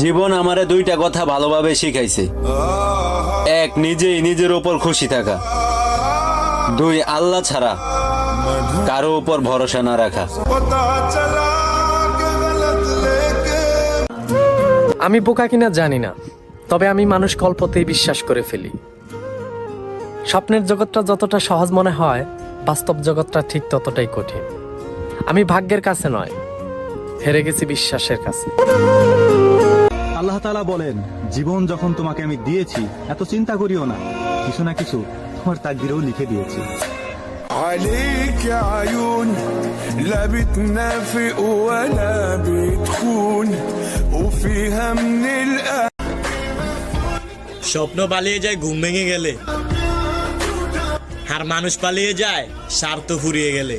জীবন আমারে দুইটা কথা ভালোভাবে শিখাইছে। এক, নিজেই নিজের ওপর খুশি থাকা। দুই, আল্লাহ ছাড়া কারও উপর ভরসা না রাখা। আমি বোকা কিনা জানি না, তবে আমি মানুষ কল্পতেই বিশ্বাস করে ফেলি। স্বপ্নের জগৎটা যতটা সহজ মনে হয়, বাস্তব জগৎটা ঠিক ততটাই কঠিন। আমি ভাগ্যের কাছে নয়, হেরে গেছি বিশ্বাসের কাছে। আল্লাহ তাআলা বলেন জীবন যখন তোমাকে আমি দিয়েছি এত চিন্তা করিও না কিছু না কিছু তোমার তাকদিরেও লিখে দিয়েছি عليك يا عيون لا بتنافق ولا بتخون وفيها من الأ স্বপ্ন পালিয়ে যায় ঘুম ভেঙে গেলে আর মানুষ পালিয়ে যায় স্বার্থ ফুরিয়ে গেলে